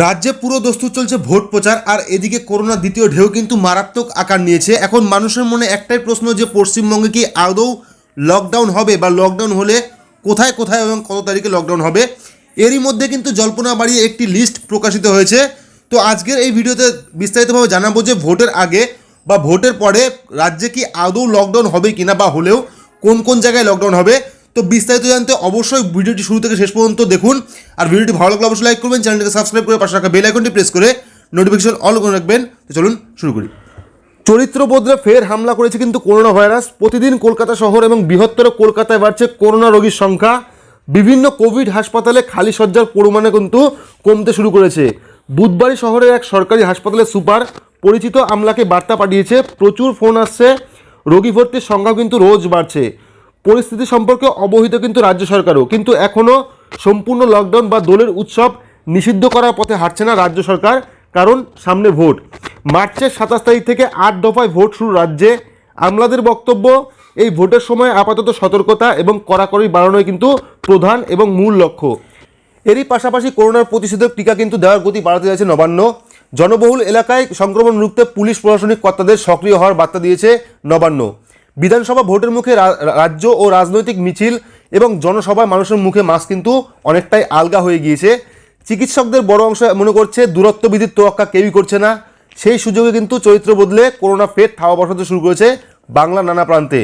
রাজ্যে পুরো দস্তুর চলছে ভোট প্রচার, আর এদিকে করোনা দ্বিতীয় ঢেউ কিন্তু মারাত্মক আকার নিয়েছে। এখন মানুষের মনে একটাই প্রশ্ন যে, পশ্চিমবঙ্গে কি আদৌ লকডাউন হবে বা লকডাউন হলে কোথায় কোথায় এবং কত তারিখে লকডাউন হবে? এরই মধ্যে কিন্তু জল্পনা বাড়িয়ে একটি লিস্ট প্রকাশিত হয়েছে। তো আজকের এই ভিডিওতে বিস্তারিতভাবে জানাব যে, ভোটের আগে বা ভোটের পরে রাজ্যে কি আদৌ লকডাউন হবে কিনা বা হলেও কোন কোন জায়গায় লকডাউন হবে। তো বিস্তারিত জানতে অবশ্যই ভিডিওটি শুরু থেকে শেষ পর্যন্ত দেখুন। আর ভিডিওটি ভালো লাগলে অবশ্যই লাইক করবেন, চ্যানেলটিকে সাবস্ক্রাইব করে পাশে রাখা বেল আইকনটি প্রেস করে নোটিফিকেশন অল করে রাখবেন। তো চলুন শুরু করি। চরিত্র বদলে ফের হামলা করেছে কিন্তু করোনা ভাইরাস। প্রতিদিন কলকাতা শহর এবং বৃহত্তর কলকাতায় বাড়ছে করোনা রোগীর সংখ্যা। বিভিন্ন কোভিড হাসপাতালে খালি শয্যার পরিমাণে কিন্তু কমতে শুরু করেছে। বুধবারই শহরের এক সরকারি হাসপাতালের সুপার পরিচিত আমলাকে বার্তা পাঠিয়েছে, প্রচুর ফোন আসছে, রোগী ভর্তির সংখ্যাও কিন্তু রোজ বাড়ছে। পরিস্থিতি সম্পর্কে অবহিত কিন্তু রাজ্য সরকারও। কিন্তু এখনও সম্পূর্ণ লকডাউন বা দোলের উৎসব নিষিদ্ধ করার পথে হাঁটছে না রাজ্য সরকার, কারণ সামনে ভোট। মার্চের সাতাশ তারিখ থেকে আট দফায় ভোট শুরু রাজ্যে। আমলাদের বক্তব্য, এই ভোটের সময় আপাতত সতর্কতা এবং কড়াকড়ি বাড়ানোই কিন্তু প্রধান এবং মূল লক্ষ্য। এরই পাশাপাশি করোনার প্রতিষেধক টিকা কিন্তু দেওয়ার গতি বাড়াতে যাচ্ছে নবান্ন। জনবহুল এলাকায় সংক্রমণ রুখতে পুলিশ প্রশাসনিক কর্তাদের সক্রিয় হওয়ার বার্তা দিয়েছে নবান্ন। বিধানসভা ভোটের মুখে রাজ্য ও রাজনৈতিক মিছিল এবং জনসভায় মানুষের মুখে মাস্ক কিন্তু অনেকটাই আলগা হয়ে গিয়েছে। চিকিৎসকদের বড় অংশ মনে করছে দূরত্ব বিধির তোয়াক্কা কেউই করছে না। সেই সুযোগে কিন্তু চরিত্র বদলে করোনা ফের থাওয়া বসাতে শুরু করেছে বাংলার নানা প্রান্তে।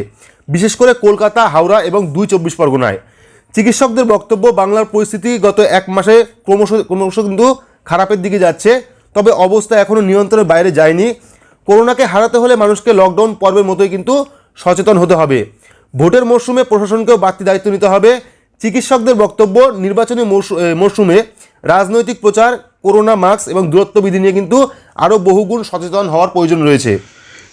বিশেষ করে কলকাতা, হাওড়া এবং দুই চব্বিশ পরগনায়। চিকিৎসকদের বক্তব্য, বাংলার পরিস্থিতি গত এক মাসে ক্রমশ ক্রমশ কিন্তু খারাপের দিকে যাচ্ছে। তবে অবস্থা এখনও নিয়ন্ত্রণের বাইরে যায়নি। করোনাকে হারাতে হলে মানুষকে লকডাউন পর্বের মতোই কিন্তু সচেতন হতে হবে। ভোটের মরশুমে প্রশাসনকেও বাড়তি দায়িত্ব নিতে হবে। চিকিৎসকদের বক্তব্য, নির্বাচনী মরশু- মরশুমে রাজনৈতিক প্রচার, করোনা মাস্ক এবং দূরত্ববিধি নিয়ে কিন্তু আরও বহুগুণ সচেতন হওয়ার প্রয়োজন রয়েছে।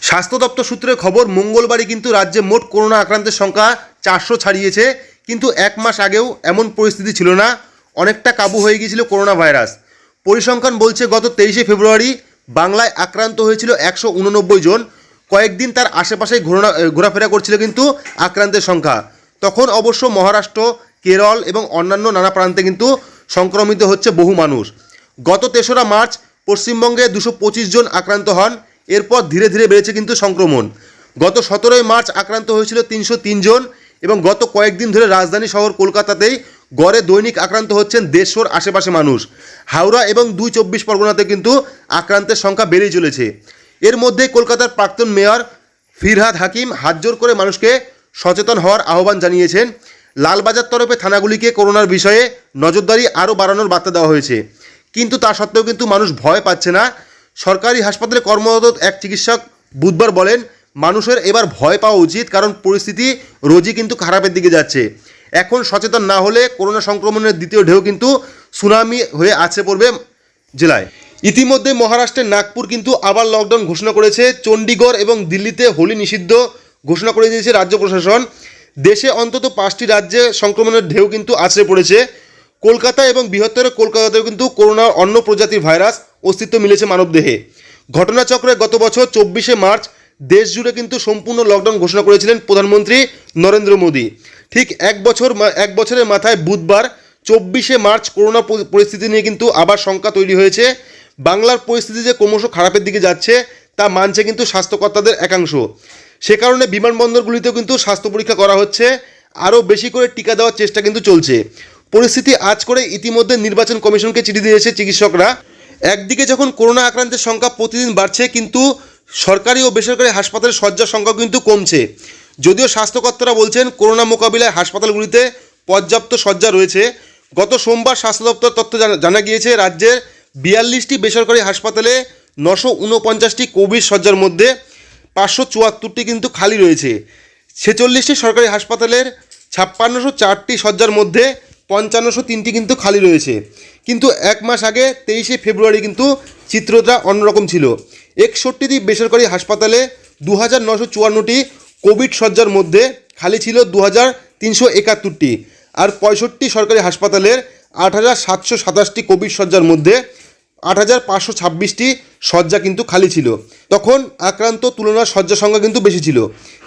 স্বাস্থ্য দপ্তর সূত্রে খবর, মঙ্গলবারই কিন্তু রাজ্যে মোট করোনা আক্রান্তের সংখ্যা চারশো ছাড়িয়েছে। কিন্তু এক মাস আগেও এমন পরিস্থিতি ছিল না। অনেকটা কাবু হয়ে গিয়েছিল করোনা ভাইরাস। পরিসংখ্যান বলছে, গত তেইশে ফেব্রুয়ারি বাংলায় আক্রান্ত হয়েছিল একশো উননব্বই জন। কয়েকদিন তার আশেপাশে ঘোরা ঘোরাফেরা করছিল কিন্তু আক্রান্তের সংখ্যা। তখন অবশ্য মহারাষ্ট্র, কেরল এবং অন্যান্য নানা প্রান্তে কিন্তু সংক্রমিত হচ্ছে বহু মানুষ। গত তেসরা মার্চ পশ্চিমবঙ্গে দুশো পঁচিশ জন আক্রান্ত হন, এরপর ধীরে ধীরে বেড়েছে কিন্তু সংক্রমণ। গত সতেরোই মার্চ আক্রান্ত হয়েছিল তিনশো জন এবং গত কয়েকদিন ধরে রাজধানী শহর কলকাতাতেই গড়ে দৈনিক আক্রান্ত হচ্ছেন দেড়শোর আশেপাশে মানুষ। হাওড়া এবং দুই চব্বিশ পরগনাতে কিন্তু আক্রান্তের সংখ্যা বেড়েই চলেছে। এর মধ্যে কলকাতার প্রাক্তন মেয়র ফিরহাদ হাকিম হাতজোর করে মানুষকে সচেতন হওয়ার আহ্বান জানিয়েছেন। লালবাজার তরফে থানাগুলিকে করোনার বিষয়ে নজরদারি আরও বাড়ানোর বার্তা দেওয়া হয়েছে। কিন্তু তা সত্ত্বেও কিন্তু মানুষ ভয় পাচ্ছে না। সরকারি হাসপাতালে কর্মরত এক চিকিৎসক বুধবার বলেন, মানুষের এবার ভয় পাওয়া উচিত কারণ পরিস্থিতি রোজই কিন্তু খারাপের দিকে যাচ্ছে। এখন সচেতন না হলে করোনা সংক্রমণের দ্বিতীয় ঢেউ কিন্তু সুনামি হয়ে আছে পড়বে জেলায়। ইতিমধ্যে মহারাষ্ট্রের নাগপুর কিন্তু আবার লকডাউন ঘোষণা করেছে। চণ্ডীগড় এবং দিল্লিতে হোলি নিষিদ্ধ ঘোষণা করে দিয়েছে রাজ্য প্রশাসন। দেশে অন্তত পাঁচটি রাজ্যে সংক্রমণের ঢেউ কিন্তু আছড়ে পড়েছে। কলকাতা এবং বৃহত্তর কলকাতাতেও কিন্তু করোনার অন্য প্রজাতির ভাইরাস অস্তিত্ব মিলেছে মানবদেহে। ঘটনাচক্রে গত বছর চব্বিশে মার্চ দেশ জুড়ে কিন্তু সম্পূর্ণ লকডাউন ঘোষণা করেছিলেন প্রধানমন্ত্রী নরেন্দ্র মোদী। ঠিক এক বছর এক বছরের মাথায় বুধবার চব্বিশে মার্চ করোনা পরিস্থিতি নিয়ে কিন্তু আবার শঙ্কা তৈরি হয়েছে। বাংলার পরিস্থিতি যে ক্রমশ খারাপের দিকে যাচ্ছে, তা মানছে কিন্তু স্বাস্থ্যকর্তাদের একাংশ। সে কারণে বিমানবন্দরগুলিতেও কিন্তু স্বাস্থ্য পরীক্ষা করা হচ্ছে। আরও বেশি করে টিকা দেওয়ার চেষ্টা কিন্তু চলছে। পরিস্থিতি আজ করে ইতিমধ্যে নির্বাচন কমিশনকে চিঠি দিয়েছে চিকিৎসকরা। একদিকে যখন করোনা আক্রান্তের সংখ্যা প্রতিদিন বাড়ছে, কিন্তু সরকারি ও বেসরকারি হাসপাতালের শয্যার সংখ্যা কিন্তু কমছে। যদিও স্বাস্থ্যকর্তারা বলছেন, করোনা মোকাবিলায় হাসপাতালগুলিতে পর্যাপ্ত শয্যা রয়েছে। গত সোমবার স্বাস্থ্য দপ্তর তথ্য জানা- গিয়েছে, রাজ্যের বিয়াল্লিশটি বেসরকারি হাসপাতালে নশো উনপঞ্চাশটি কোভিড শয্যার মধ্যে পাঁচশো চুয়াত্তরটি কিন্তু খালি রয়েছে। ছেচল্লিশটি সরকারি হাসপাতালের ছাপ্পান্নশো চারটি শয্যার মধ্যে পঞ্চান্নশো তিনটি কিন্তু খালি রয়েছে। কিন্তু এক মাস আগে তেইশে ফেব্রুয়ারি কিন্তু চিত্রটা অন্যরকম ছিল। একষট্টিটি বেসরকারি হাসপাতালে দু হাজার নশো চুয়ান্নটি কোভিড শয্যার মধ্যে খালি ছিল দু হাজার তিনশো একাত্তরটি। আর পঁয়ষট্টি সরকারি হাসপাতালের আট হাজার সাতশো সাতাশটি কোভিড শয্যার মধ্যে আট হাজার পাঁচশো ছাব্বিশটি শয্যা কিন্তু খালি ছিল। তখন আক্রান্ত তুলনার শয্যা সংখ্যা কিন্তু বেশি ছিল।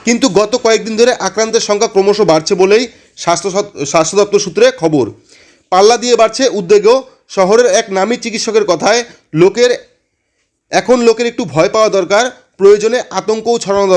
কিন্তু গত কয়েকদিন ধরে আক্রান্তের সংখ্যা ক্রমশ বাড়ছে বলেই স্বাস্থ্য স্বাস্থ্য দপ্তর সূত্রে খবর। পাল্লা দিয়ে বাড়ছে উদ্বেগও। শহরের এক নামী চিকিৎসকের কথায়, লোকের এখন লোকের একটু ভয় পাওয়া দরকার। প্রয়োজনে আতঙ্কও ছড়ানো দরকার।